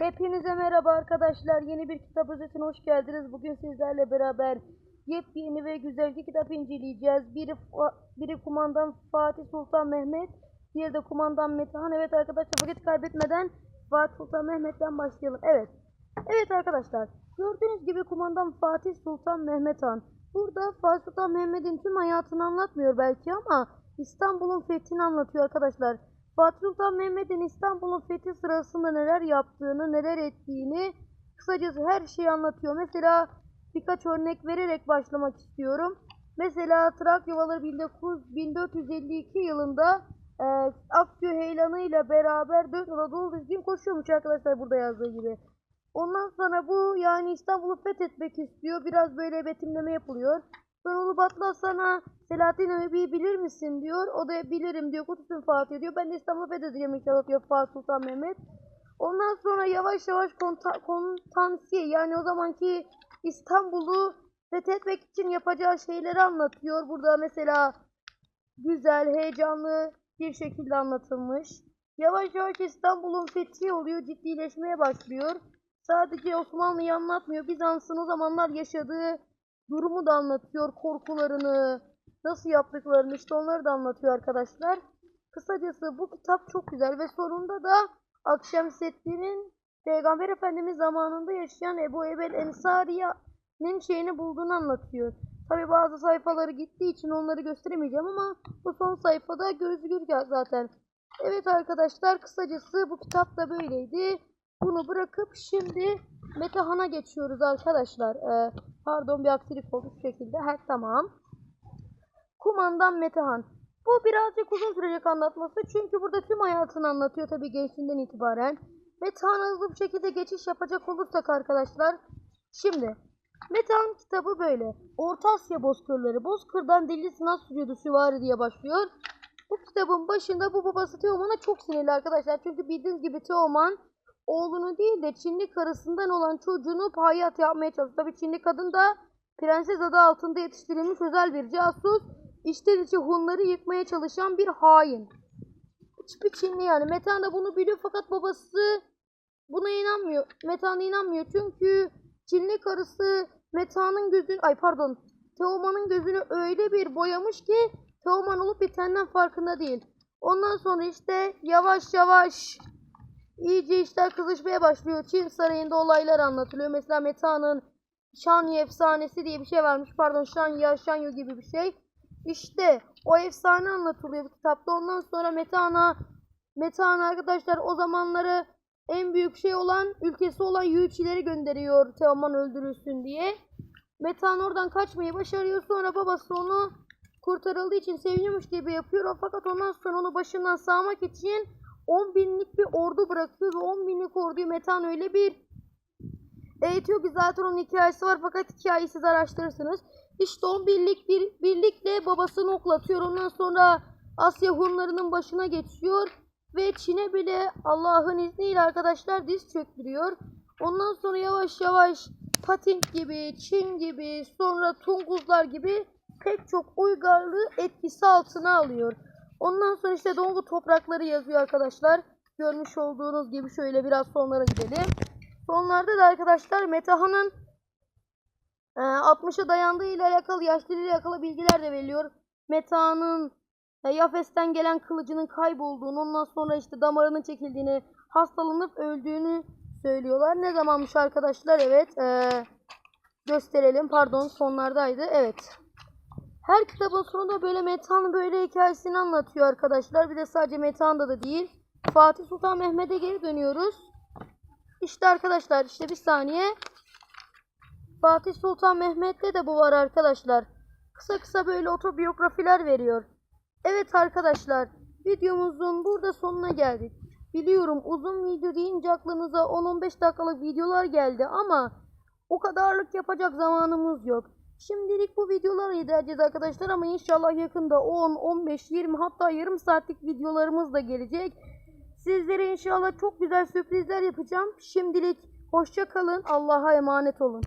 Hepinize merhaba arkadaşlar. Yeni bir kitap özetine hoş geldiniz. Bugün sizlerle beraber yepyeni ve güzel iki kitap inceleyeceğiz. Biri, biri kumandan Fatih Sultan Mehmet, diğeri de kumandan Metehan. Evet arkadaşlar vakit kaybetmeden Fatih Sultan Mehmet'ten başlayalım. Evet. Evet arkadaşlar. Gördüğünüz gibi kumandan Fatih Sultan Mehmet Han. Burada Fatih Sultan Mehmet'in tüm hayatını anlatmıyor belki ama İstanbul'un fethini anlatıyor arkadaşlar. Fatih Sultan Mehmet'in İstanbul'un fethi sırasında neler yaptığını, neler ettiğini kısacası her şeyi anlatıyor. Mesela birkaç örnek vererek başlamak istiyorum. Mesela Trakyalıları 19 1452 yılında e, Akgü Heylanı ile beraber 4 Anadolu düzgün koşuyormuş arkadaşlar burada yazdığı gibi. Ondan sonra bu yani İstanbul'u fethetmek istiyor. Biraz böyle betimleme yapılıyor. Sonra Ulu Batlı sana Selahattin Eyyubi'yi bilir misin diyor. O da bilirim diyor. Kutup'un Fatih diyor. Ben de İstanbul'u fethedeceğim inşallah diyor Fatih Sultan Mehmet. Ondan sonra yavaş yavaş konta, kontansiye yani o zamanki İstanbul'u fethetmek için yapacağı şeyleri anlatıyor. Burada mesela güzel, heyecanlı bir şekilde anlatılmış. Yavaş yavaş İstanbul'un fethi oluyor, ciddileşmeye başlıyor. Sadece Osmanlı'yı anlatmıyor, Bizans'ın o zamanlar yaşadığı durumu da anlatıyor, korkularını, nasıl yaptıklarını işte onları da anlatıyor arkadaşlar. Kısacası bu kitap çok güzel ve sonunda da Akşemseddin'in Peygamber Efendimiz zamanında yaşayan Ebu Ebel Ensari'nin şeyini bulduğunu anlatıyor. Tabi bazı sayfaları gittiği için onları gösteremeyeceğim ama bu son sayfada gözükür zaten. Evet arkadaşlar kısacası bu kitap da böyleydi. Bunu bırakıp şimdi Metehan'a geçiyoruz arkadaşlar. Ee, pardon bir aksilik oldu şekilde. Ha tamam. Kumandan Metehan. Bu birazcık uzun sürecek anlatması çünkü burada tüm hayatını anlatıyor tabii gençliğinden itibaren. Metehan'a hızlı bir şekilde geçiş yapacak olursak arkadaşlar. Şimdi Metehan kitabı böyle. Orta Asya bozkırları. Bozkırdan delisi nasıl sürüyordu süvari diye başlıyor. Bu kitabın başında bu babası Teoman'a çok sinirli arkadaşlar. Çünkü bildiğiniz gibi Teoman oğlunu değil de Çinli karısından olan çocuğunu payat yapmaya çalışıyor. Tabii Çinli kadın da prenses adı altında yetiştirilmiş özel bir casus. İçten içe Hunları yıkmaya çalışan bir hain. Hiçbir Çinli yani. Metan da bunu biliyor fakat babası buna inanmıyor. Metan'a inanmıyor çünkü Çinli karısı Meta'nın gözünü, ay pardon, Teoman'ın gözünü öyle bir boyamış ki Teoman olup bitenden farkında değil. Ondan sonra işte yavaş yavaş iyice işler kızışmaya başlıyor. Çin sarayında olaylar anlatılıyor. Mesela Meta'nın Şanyi efsanesi diye bir şey varmış. Pardon Şanya, Şanyo gibi bir şey. İşte o efsane anlatılıyor bu kitapta. Ondan sonra Meta'na Metehan arkadaşlar o zamanları en büyük şey olan ülkesi olan Yüçileri gönderiyor Teoman öldürülsün diye. Metehan oradan kaçmayı başarıyor. Sonra babası onu kurtarıldığı için seviniyormuş gibi yapıyor. Fakat ondan sonra onu başından sağmak için 10 binlik bir ordu bırakıyor ve 10 binlik orduyu Metehan öyle bir eğitiyor ki zaten onun hikayesi var fakat hikayeyi siz araştırırsınız. İşte 10 birlik bir birlikle babasını oklatıyor. Ondan sonra Asya Hunlarının başına geçiyor ve Çin'e bile Allah'ın izniyle arkadaşlar diz çöktürüyor. Ondan sonra yavaş yavaş Patint gibi, Çin gibi, sonra Tunguzlar gibi pek çok uygarlığı etkisi altına alıyor. Ondan sonra işte Dongu toprakları yazıyor arkadaşlar. Görmüş olduğunuz gibi şöyle biraz sonlara gidelim. Sonlarda da arkadaşlar Metehan'ın e, 60'a dayandığı ile alakalı, yaşlarıyla alakalı bilgiler de veriliyor. Metehan'ın e, Yafes'ten gelen kılıcının kaybolduğunu, ondan sonra işte damarının çekildiğini, hastalanıp öldüğünü söylüyorlar. Ne zamanmış arkadaşlar? Evet. E, gösterelim. Pardon sonlardaydı. Evet. Her kitabın sonunda böyle Metehan'ın böyle hikayesini anlatıyor arkadaşlar. Bir de sadece Metehan'da da değil. Fatih Sultan Mehmet'e geri dönüyoruz. İşte arkadaşlar işte bir saniye. Fatih Sultan Mehmet'te de bu var arkadaşlar. Kısa kısa böyle otobiyografiler veriyor. Evet arkadaşlar videomuzun burada sonuna geldik. Biliyorum uzun video deyince aklınıza 10-15 dakikalık videolar geldi ama o kadarlık yapacak zamanımız yok. Şimdilik bu videoları edeceğiz arkadaşlar ama inşallah yakında 10, 15, 20 hatta yarım saatlik videolarımız da gelecek. Sizlere inşallah çok güzel sürprizler yapacağım. Şimdilik hoşça kalın. Allah'a emanet olun.